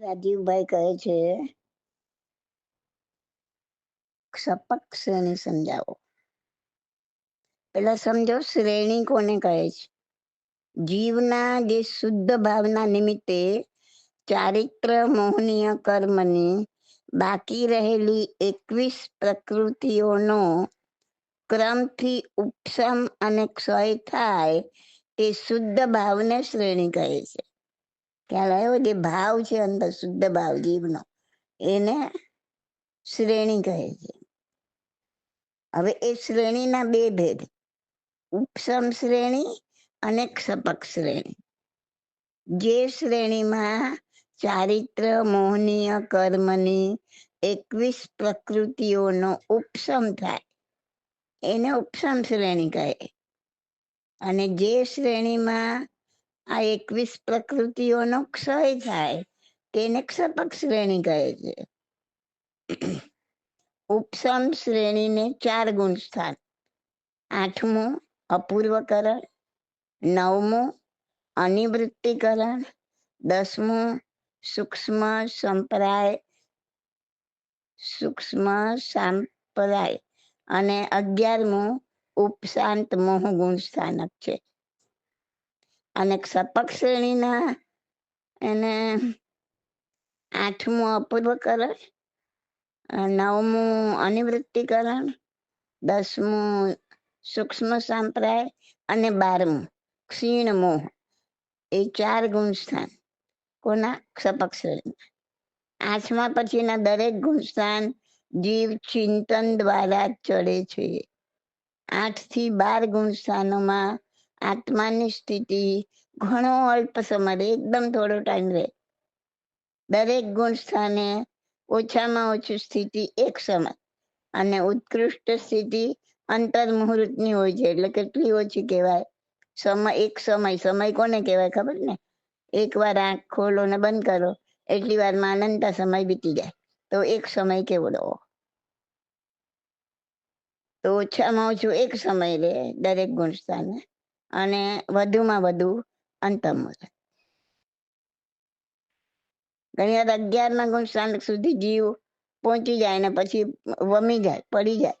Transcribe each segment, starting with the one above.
રાજીવભાઈ કહે છે, સપક શ્રેણી સમજાવો. પેલા સમજો, શ્રેણી કોને કહે છે? જીવના જે શુદ્ધ ભાવના નિમિત્તે ચારિત્ર મોહનીય કર્મની બાકી રહેલી એકવીસ પ્રકૃતિઓનો ક્રમથી ઉપશમ અને ક્ષય થાય તે શુદ્ધ ભાવને શ્રેણી કહે છે. ખ્યાલ જે ભાવ છે અંદર શુદ્ધ ભાવ જીવનો એને શ્રેણી કહે છે. હવે એ શ્રેણીના બે ભેદ. ઉપસમ શ્રેણી અને ક્ષપક શ્રેણી. જે શ્રેણીમાં ચારિત્ર, મોહનીય, કર્મની એકવીસ પ્રકૃતિઓનો ઉપસમ થાય, એને ઉપસમ શ્રેણી કહે. અને જે શ્રેણીમાં આ એકવીસ પ્રકૃતિઓનો ક્ષય થાય. તેને ક્ષપક શ્રેણી કહે છે. ઉપસમ શ્રેણીને ચાર ગુણ સ્થાન. આઠમું અપૂર્વકરણ. નવમું અનિવૃત્તિકરણ. દસમું સૂક્ષ્મ સંપ્રાય સૂક્ષ્મ સંપ્રાય અને અગિયારમું ઉપશાંત મોહ ગુણ સ્થાનક છે. અને સપક શ્રેણીના એને આઠમું અપૂર્વકરણ નવમું અનિવૃત્તિકરણ, દસમું સૂક્ષ્મ સંપ્રાય અને બારમું ક્ષીણ મોહ એ ચાર ગુણ સ્થાન કોના? સપક શ્રેણી આઠમા પછીના દરેક ગુણ સ્થાન જીવ ચિંતન દ્વારા ચડે છે. આઠથી બાર ગુણ સ્થાનોમાં આત્માની સ્થિતિ ઘણો અલ્પ સમય એકદમ થોડો ટાઈમ રહે. દરેક ગુણ સ્થાને ઓછામાં ઓછી સ્થિતિ એક સમય. અને ઉત્કૃષ્ટ સ્થિતિ અંતર મુહૂર્તની હોય છે, એટલે કેટલી ઓછી કહેવાય? સમય, એક સમય. સમય કોને કહેવાય ખબર ને? એક વાર આંખ ખોલો ને બંધ કરો, એટલી વારમાં અનંત સમય બીતી જાય. તો એક સમય કેવડો તો ઓછામાં ઓછું એક સમય રહે દરેક ગુણસ્થાને અને વધુમાં વધુ અંતમુહૂર્ત ઘણી વાર અગિયારમાં ગુણસ્થાન સુધી જીવ પહોંચી જાય ને પછી વમી જાય, પડી જાય.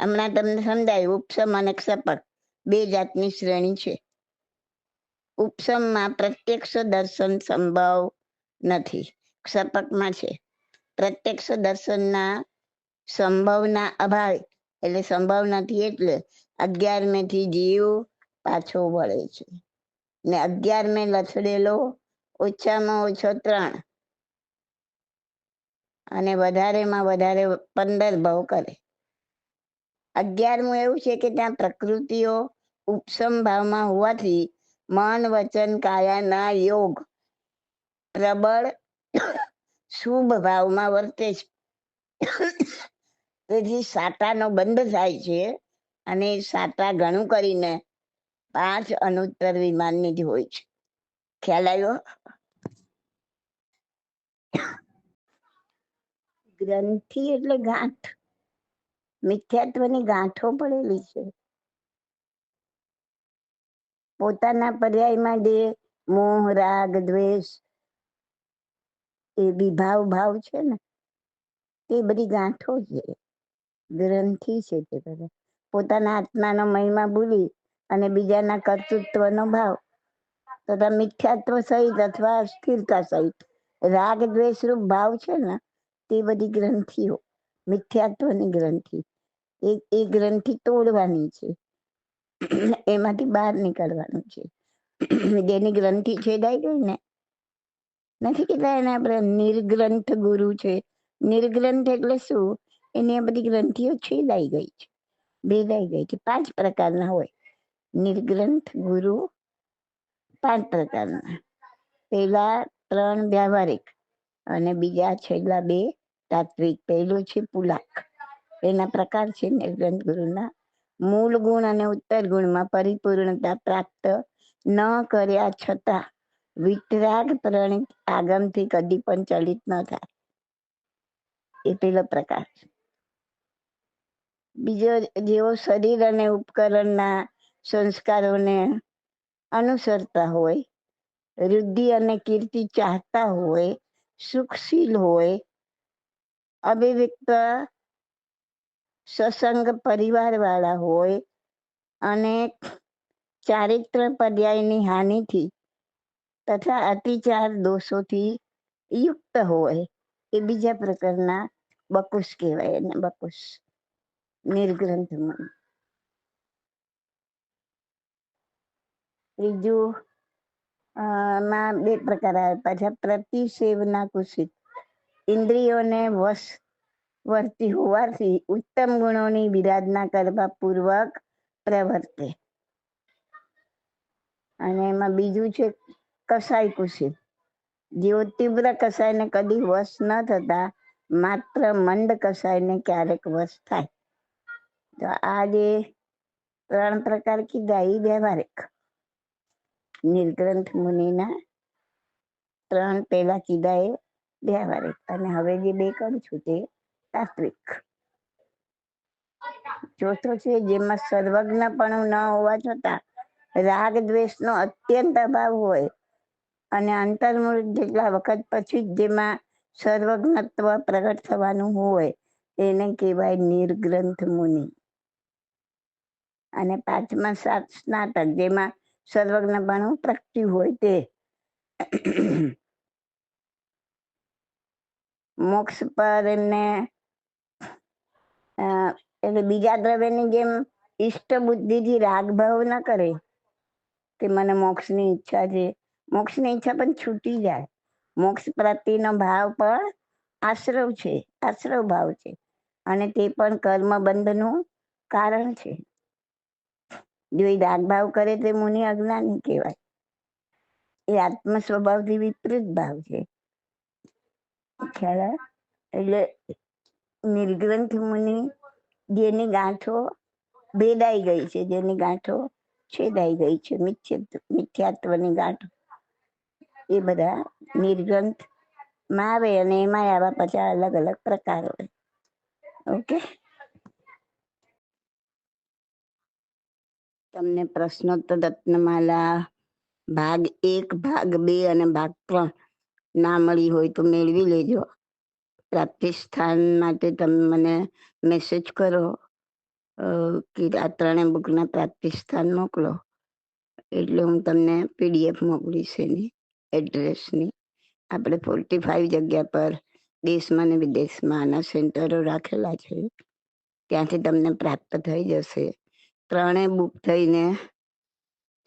હમણાં તમને સમજાયું, ઉપસમ અને ક્ષપક બે જાતની શ્રેણી છે. ઉપસમમાં પ્રત્યક્ષ દર્શન સંભવ નથી. ક્ષપકમાં છે. પ્રત્યક્ષ દર્શનના સંભવના અભાવે, એટલે સંભવ નથી એટલે અગિયાર મે થી જીવ પાછો વળે છે. ને અગિયારમે લથડેલો, ઓછામાં ઓછો ત્રણ. અને વધારેમાં વધારે પંદર ભાવ કરે. અગિયારમું એવું છે કે ત્યાં પ્રકૃતિઓ ઉપસમ ભાવમાં હોવાથી મન, વચન કાયાના યોગ, પ્રબળ, શુભ ભાવમાં વર્તે છે. તેથી સાટાનો બંધ થાય છે. અને સાટા ઘણું કરીને પાંચ અનુત્તર વિમાનની જ હોય છે. ખ્યાલ આવ્યો? ગ્રંથિ એટલે ગાંઠ. મિથ્યાત્વની ગાંઠો પડેલી છે. પોતાના પર્યાયમાં જે મોહ, રાગ, દ્વેષ એ વિભાવ, ભાવ છે ને, તે બધી ગાંઠો છે. ગ્રંથિ છે તે બધા. પોતાના આત્માનો મહિમા ભૂલી અને બીજાના કર્તૃત્વનો ભાવ. તથા મિથ્યાત્વ સહિત અથવા અસ્થિરતા સહિત. રાગ, દ્વેષ રૂપ ભાવ છે ને, તે બધી ગ્રંથિઓ, મિથ્યાત્વની ગ્રંથિ. એ એ ગ્રંથિ તોડવાની છે. એમાંથી બહાર નીકળવાનું છે. જેની ગ્રંથિ છેદાઈ ગઈ ને, નથી કહેતા એને આપણે નિર્ગ્રંથ ગુરુ છે. નિર્ગ્રંથ એટલે શું? એની આ બધી ગ્રંથિઓ છેદાઈ ગઈ છે. ભેદાઈ ગઈ છે પાંચ પ્રકારના હોય. નિર્ગ્રંથ, ગુરુ, પાંચ પ્રકારના. પેલા ત્રણ વ્યવહારિક અને બીજા છેલ્લા બે તાત્વિક. પહેલું છે પુલાક. એના પ્રકાર છે નિર્ગ્રંથ, ગુરુના. મૂળ ગુણ અને ઉત્તર ગુણમાં પરિપૂર્ણતા પ્રાપ્ત ન કર્યા છતાં વિતરાગ પ્રણિત આગમથી કદી પણ ચલિત ન થાય. એ પેલો પ્રકાર છે. બીજો જેવો શરીર અને ઉપકરણના સંસ્કારોને અનુસરતા હોય, વૃદ્ધિ અને કીર્તિ ચાહતા હોય, સુખશીલ હોય, અભિવ્યક્ત સત્સંગ પરિવાર વાળા હોય અને ચારિત્ર પર્યાયની હાનિથી તથા અતિચાર દોષોથી યુક્ત હોય, એ બીજા પ્રકારના બકુશ કહેવાય એને બકુશ. નિર્ગ્રંથ મન ત્રીજું માં બે પ્રકાર આવે પાછા પ્રતિસેવના કુશિત ઇન્દ્રિયોને વશ વર્તી હોવાથી ઉત્તમ ગુણોની બિરાજના કરવા પૂર્વક પ્રવર્તે અને એમાં બીજું છે કસાય કુશિત જેઓ તીવ્ર કસાયને કદી વશ ન થતા, માત્ર મંદ કસાયને ક્યારેક વશ થાય. તો આ જે ત્રણ પ્રકાર કીધા એ વ્યવહારિક નિર્ગ્રંથ મુનિના ત્રણ પેલા કીધા એ વ્યવહારિક અને હવે જે બે કરું છું તે તાત્વિક. ચોથો છે, જેમાં સર્વજ્ઞપણું ન હોવા છતાં રાગ દ્વેષનો અત્યંત અભાવ હોય અને અંતર્મુખ જેટલા વખત પછી જ જેમાં સર્વજ્ઞત્વ પ્રગટ થવાનું હોય, એને કહેવાય નિર્ગ્રંથ મુનિ અને પાંચમા સાત સ્નાતક જેમાં સર્વજ્ઞપણું પ્રગટ્યું હોય તે. મોક્ષ પર એમને એટલે બીજા દ્રવ્યની જેમ ઈષ્ટ બુદ્ધિથી રાગભાવ ન કરે. કે મને મોક્ષની ઈચ્છા છે. મોક્ષની ઈચ્છા પણ છૂટી જાય. મોક્ષ પ્રત્યેનો ભાવ પણ આશ્રવ છે આશ્રવ ભાવ છે. અને તે પણ કર્મ બંધનું કારણ છે. જો એ રાગભાવ કરે તે મુનિ અજ્ઞાની કહેવાય. એ આત્મ સ્વભાવથી વિપરીત ભાવ છે. એટલે નિર્ગ્રંથ મુનિ જેની ગાંઠો ભેદાઈ ગઈ છે, જેની ગાંઠો છેદાઈ ગઈ છે, મિથ્ય- મિથ્યાત્વની ગાંઠો. એ બધા નિર્ગ્રંથમાં આવે અને એમાં આવા પાછા અલગ અલગ પ્રકાર હોય. ઓકે? તમને પ્રશ્નોત્તર રત્નમાલા ભાગ એક, ભાગ બે અને ભાગ ત્રણ ના મળી હોય તો મેળવી લેજો. પ્રાપ્તિ સ્થાન માટે તમે મને મેસેજ કરો કે આ ત્રણેય બુકના પ્રાપ્તિ સ્થાન મોકલો. એટલે હું તમને પીડીએફ મોકલીશ એની એડ્રેસની આપણે ફોર્ટી ફાઈવ જગ્યા પર દેશમાં ને વિદેશમાં આના સેન્ટરો રાખેલા છે. ત્યાંથી તમને પ્રાપ્ત થઈ જશે. ત્રણેય બુક થઈને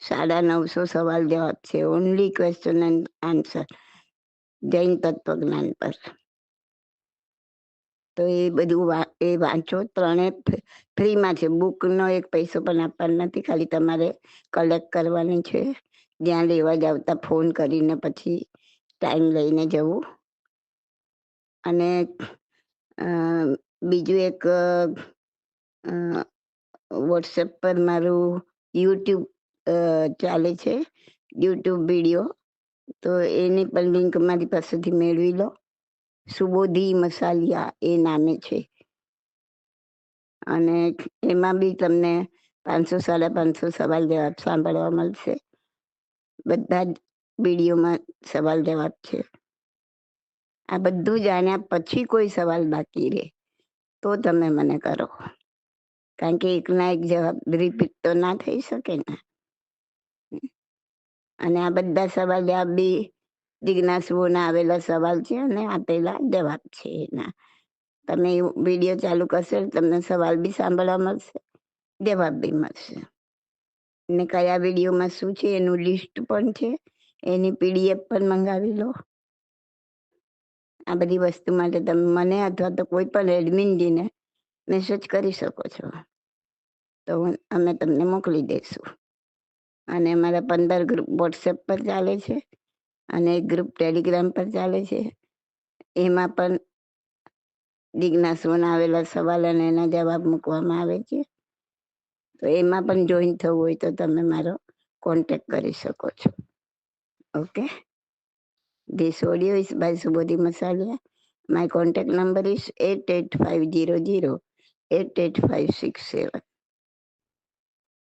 સાડા નવસો સવાલ જવાબ છે. Only question and answer Jain તત્વજ્ઞાન પર. તો એ બધું એ વાંચો. ત્રણે ફ્રીમાં છે. બુકનો એક પૈસો પણ આપવાનો નથી. ખાલી તમારે કલેક્ટ કરવાની છે. જ્યાં લેવા જાવતા ફોન કરીને પછી ટાઈમ લઈને જવું. અને બીજું એક વોટ્સએપ પર મારું યુટ્યુબ ચાલે છે યુટ્યુબ વીડિયો તો એની પણ લિંક મારી પાસેથી મેળવી લો. સુબોધી મસાલિયા એ નામે છે. અને એમાં બી તમને પાંચસો, સાડા પાંચસો સવાલ જવાબ સાંભળવા મળશે. બધા જ વિડીયોમાં સવાલ જવાબ છે. આ બધું જાણ્યા પછી કોઈ સવાલ બાકી રહે, તો તમે મને કરો. કારણ કે એકના એક જવાબ રિપીટ તો ના થઈ શકે ને. અને આ બધા સવાલ જવાબ બી જિજ્ઞાસુઓના આવેલા સવાલ છે અને આપેલા જવાબ છે એના. તમે વીડિયો ચાલુ કરશો તમને સવાલ બી સાંભળવા મળશે, જવાબ બી મળશે. ને કયા વિડીયોમાં શું છે એનું લિસ્ટ પણ છે, એની પીડીએફ પણ મંગાવી લો. આ બધી વસ્તુ માટે તમે મને અથવા તો કોઈ પણ એડમિનજીને મેસેજ કરી શકો છો. તો અમે તમને મોકલી દઈશું. અને અમારા પંદર ગ્રુપ વોટ્સએપ પર ચાલે છે અને એક ગ્રુપ ટેલિગ્રામ પર ચાલે છે. એમાં પણ જિજ્ઞાસુઓના આવેલા સવાલ અને એના જવાબ મૂકવામાં આવે છે. તો એમાં પણ જોઈન થવું હોય તો તમે મારો કોન્ટેક કરી શકો છો. Okay? This audio is number Subodhi at contact number is eight eight five six seven.